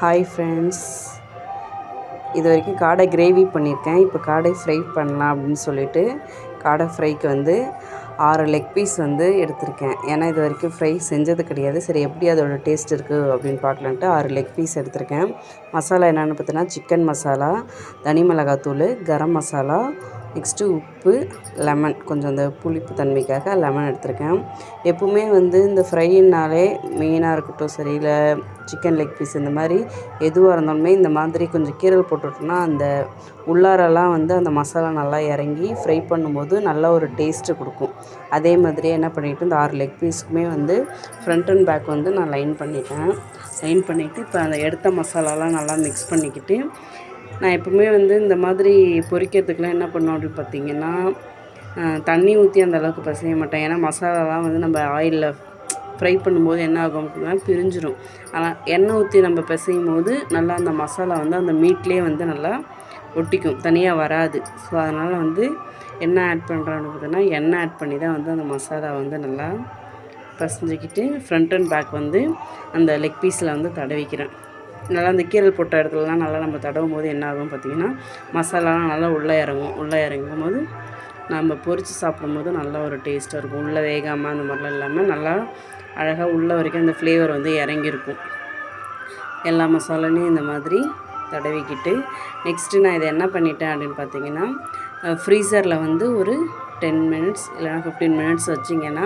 Hi friends இது வரைக்கும் காடை கிரேவி பண்ணியிருக்கேன். இப்போ காடை ஃப்ரை பண்ணலாம் அப்படின்னு சொல்லிட்டு காடை ஃப்ரைக்கு வந்து ஆறு லெக் பீஸ் வந்து எடுத்திருக்கேன். ஏன்னா இது வரைக்கும் ஃப்ரை செஞ்சது கிடையாது. சரி எப்படி அதோட டேஸ்ட் இருக்குது அப்படின்னு பார்க்கலான்ட்டு ஆறு லெக் பீஸ் எடுத்திருக்கேன். மசாலா என்னென்னு பார்த்தீங்கன்னா சிக்கன் மசாலா தனி மிளகாத்தூள் கரம் மசாலா நெக்ஸ்ட்டு உப்பு லெமன். கொஞ்சம் அந்த புளிப்பு தன்மைக்காக லெமன் எடுத்திருக்கேன். எப்போவுமே வந்து இந்த ஃப்ரைனாலே மெயினாக இருக்கட்டும் சரி இல்லை சிக்கன் லெக் பீஸ் இந்த மாதிரி எதுவாக இருந்தாலுமே இந்த மாதிரி கொஞ்சம் கீரல் போட்டுவிட்டோம்னா அந்த உள்ளாரெல்லாம் வந்து அந்த மசாலா நல்லா இறங்கி ஃப்ரை பண்ணும்போது நல்ல ஒரு டேஸ்ட்டு கொடுக்கும். அதே மாதிரியே என்ன பண்ணிவிட்டு இந்த ஆறு லெக் பீஸுக்குமே வந்து ஃப்ரண்ட் அண்ட் பேக் வந்து நான் லைன் பண்ணிட்டேன். லைன் பண்ணிவிட்டு இப்போ அந்த எடுத்த மசாலாலாம் நல்லா மிக்ஸ் பண்ணிக்கிட்டு நான் எப்பவுமே வந்து இந்த மாதிரி பொரிக்கிறதுக்குலாம் என்ன பண்ணுவேன் அப்படின்னு பார்த்தீங்கன்னா தண்ணி ஊற்றி அந்த அளவுக்கு பிசைய மாட்டேன். ஏன்னா மசாலாலாம் வந்து நம்ம ஆயிலில் ஃப்ரை பண்ணும்போது என்ன ஆகும் அப்படின்னா பிரிஞ்சிடும் ஆனால் எண்ணெய் ஊற்றி நம்ம பிசையும் போது நல்லா அந்த மசாலா வந்து அந்த மீட்லேயே வந்து நல்லா ஒட்டிக்கும். தனியாக வராது. ஸோ அதனால் வந்து என்ன ஆட் பண்ணுறான்னு பார்த்தீங்கன்னா எண்ணெய் ஆட் பண்ணி தான் வந்து அந்த மசாலா வந்து நல்லா பசஞ்சிக்கிட்டு ஃப்ரண்ட் அண்ட் பேக் வந்து அந்த லெக் பீஸில் வந்து தடவிக்கிறேன். நல்லா அந்த கீரல் போட்ட இடத்துலலாம் நல்லா நம்ம தடவும் போது என்ன ஆகும் பார்த்திங்கன்னா மசாலாலாம் நல்லா உள்ளே இறங்கும். உள்ளே இறங்கும் போது நம்ம பொரித்து சாப்பிடும்போது நல்லா ஒரு டேஸ்ட்டாக இருக்கும். உள்ளே வேகாமல் அந்த மாதிரிலாம் இல்லாமல் நல்லா அழகாக உள்ளே வரைக்கும் அந்த ஃப்ளேவர் வந்து இறங்கியிருக்கும். எல்லா மசாலாலையும் இந்த மாதிரி தடவிக்கிட்டு நெக்ஸ்ட்டு நான் இதை என்ன பண்ணிட்டேன் அப்படின்னு பார்த்தீங்கன்னா ஃப்ரீசரில் வந்து ஒரு டென் மினிட்ஸ் இல்லைனா ஃபிஃப்டீன் மினிட்ஸ் வச்சிங்கன்னா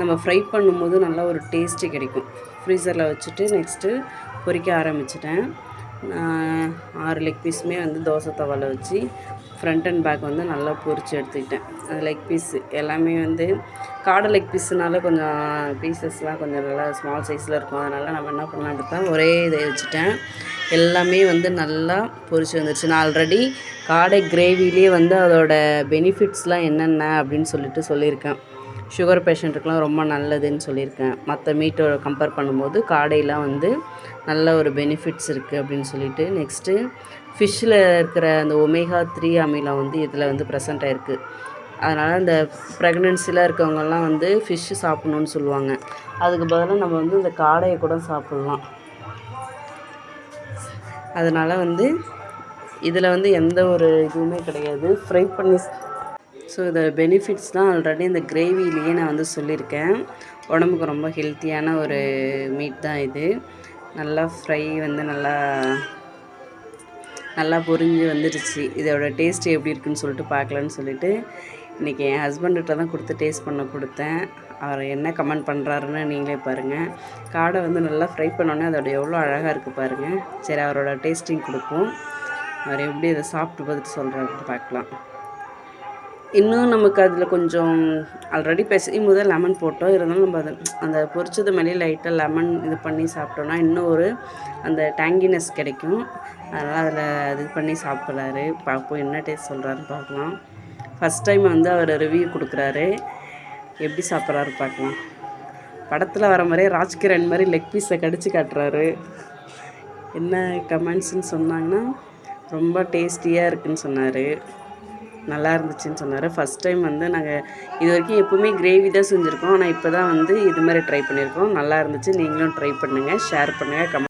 நம்ம ஃப்ரை பண்ணும்போது நல்லா ஒரு டேஸ்ட்டு கிடைக்கும். ஃப்ரீசரில் வச்சுட்டு நெக்ஸ்ட்டு பொரிக்க ஆரம்பிச்சிட்டேன். ஆறு லெக் பீஸுமே வந்து தோசை தவாவில் வச்சு ஃப்ரண்ட் அண்ட் பேக் வந்து நல்லா பொரித்து எடுத்துக்கிட்டேன். அது லெக் பீஸு எல்லாமே வந்து காடை லெக் பீஸுனால கொஞ்சம் பீசஸ்லாம் கொஞ்சம் நல்லா ஸ்மால் சைஸில் இருக்கும். அதனால் நம்ம என்ன பண்ணலாம் தான் ஒரே இதை வச்சுட்டேன். எல்லாமே வந்து நல்லா பொறிச்சு வந்துருச்சு. நான் ஆல்ரெடி காடை கிரேவிலே வந்து அதோட பெனிஃபிட்ஸ்லாம் என்னென்ன அப்படின்னு சொல்லிட்டு சொல்லியிருக்கேன். சுகர் பேஷண்ட்டுக்கெலாம் ரொம்ப நல்லதுன்னு சொல்லியிருக்கேன். மற்ற மீட்டோட கம்பேர் பண்ணும்போது காடையெல்லாம் வந்து நல்ல ஒரு பெனிஃபிட்ஸ் இருக்குது அப்படின்னு சொல்லிட்டு நெக்ஸ்ட்டு ஃபிஷ்ஷில் இருக்கிற அந்த ஒமேகா த்ரீ அமிலம் வந்து இதில் வந்து ப்ரெசென்ட் ஆகிருக்கு அதனால் இந்த ப்ரெக்னென்சியில் இருக்கவங்கெல்லாம் வந்து ஃபிஷ்ஷு சாப்பிட்ணுன்னு சொல்லுவாங்க. அதுக்கு பதிலாக நம்ம வந்து இந்த காடையை கூட சாப்பிட்லாம். அதனால் வந்து இதில் வந்து எந்த ஒரு இதுவுமே கிடையாது. ஃப்ரை பண்ணி ஸோ இதை பெனிஃபிட்ஸ் தான் ஆல்ரெடி இந்த கிரேவிலேயே நான் வந்து சொல்லியிருக்கேன். உடம்புக்கு ரொம்ப ஹெல்த்தியான ஒரு மீட் தான் இது. நல்லா ஃப்ரை வந்து நல்லா நல்லா பொரிஞ்சு வந்துடுச்சு இதோட டேஸ்ட் எப்படி இருக்குன்னு சொல்லிட்டு பார்க்கலான்னு சொல்லிட்டு இன்றைக்கி என் ஹஸ்பண்ட்கிட்ட தான் கொடுத்து டேஸ்ட் பண்ண கொடுத்தேன். அவர் என்ன கமெண்ட் பண்ணுறாருன்னு நீங்களே பாருங்கள் காடை வந்து நல்லா ஃப்ரை பண்ணோன்னே அதோட எவ்வளோ அழகாக இருக்குது பாருங்கள் சரி அவரோட டேஸ்டிங் கொடுப்போம். அவர் எப்படி இதை சாப்பிட்டு பார்த்துட்டு சொல்கிறாருன்னு பார்க்கலாம். இன்னும் நமக்கு அதில் கொஞ்சம் ஆல்ரெடி பிசையும் போது லெமன் போட்டோம். இருந்தாலும் நம்ம அதை அந்த பொரிச்சது மேலே லைட்டாக லெமன் இது பண்ணி சாப்பிட்டோன்னா இன்னும் ஒரு அந்த டேங்கினஸ் கிடைக்கும். அதனால் அதில் இது பண்ணி சாப்பிட்றாரு. பார்ப்போம் என்ன டேஸ்ட் சொல்கிறாருன்னு பார்க்கலாம் ஃபஸ்ட் டைம் வந்து அவர் ரிவ்யூ கொடுக்குறாரு. எப்படி சாப்பிட்றாரு பார்க்கலாம் படத்தில் வர மாதிரியே ராஜ்கிரண் மாதிரி லெக் பீஸை கடிச்சு காட்டுறாரு. என்ன கமெண்ட்ஸுன்னு சொன்னாங்கன்னா ரொம்ப டேஸ்டியாக இருக்குதுன்னு சொன்னார். நல்லா இருந்துச்சுன்னு சொன்னார். ஃபஸ்ட் டைம் வந்து நாங்கள் இது வரைக்கும் எப்போவுமே கிரேவி தான் செஞ்சுருக்கோம். ஆனால் இப்போ தான் வந்து இது மாதிரி ட்ரை பண்ணியிருக்கோம் நல்லா இருந்துச்சு. நீங்களும் ட்ரை பண்ணுங்கள் ஷேர் பண்ணுங்கள் கமெண்ட்